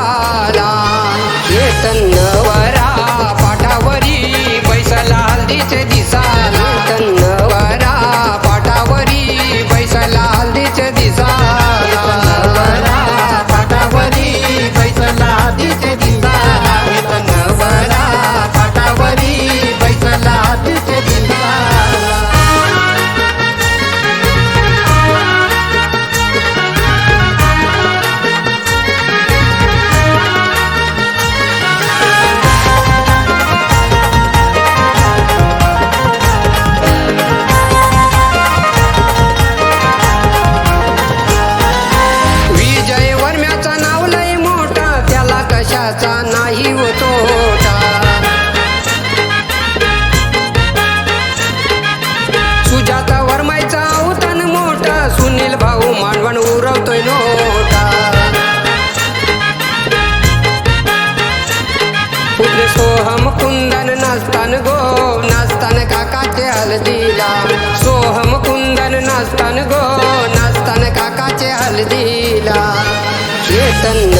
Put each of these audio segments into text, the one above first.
वारा चेतन वारा त्याचा नाही हो तोटा सुजाता वर्मायचा उतन मोठा सुनील भाऊ मांडवण उरवतोय नोटा. पुढे सोहम कुंदन नाचतान गो नाचतान काकाचे हलदीला सोहम कुंदन नाचतान गो नाचतान काकाचे हलदीला चेतन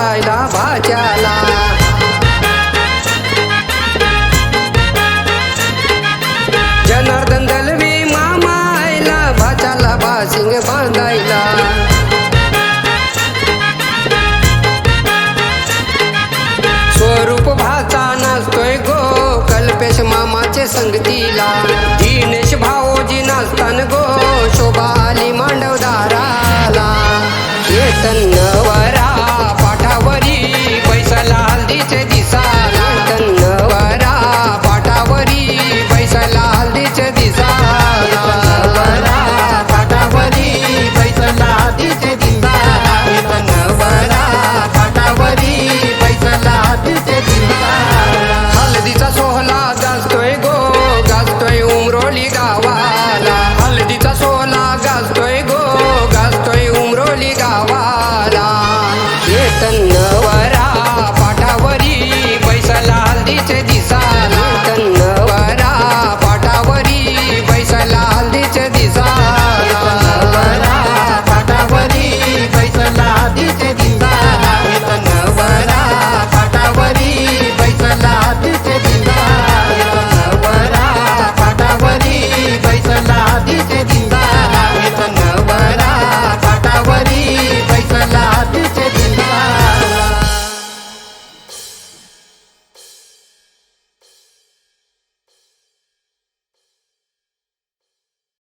लायला भाज्याला जनार्दन दलवी मामा आयला भाज्याला बासिंग बांधायला स्वरूप भाचा नाचतोय गो कल्पेश मामाचे संगतीला ತನ್ನವರ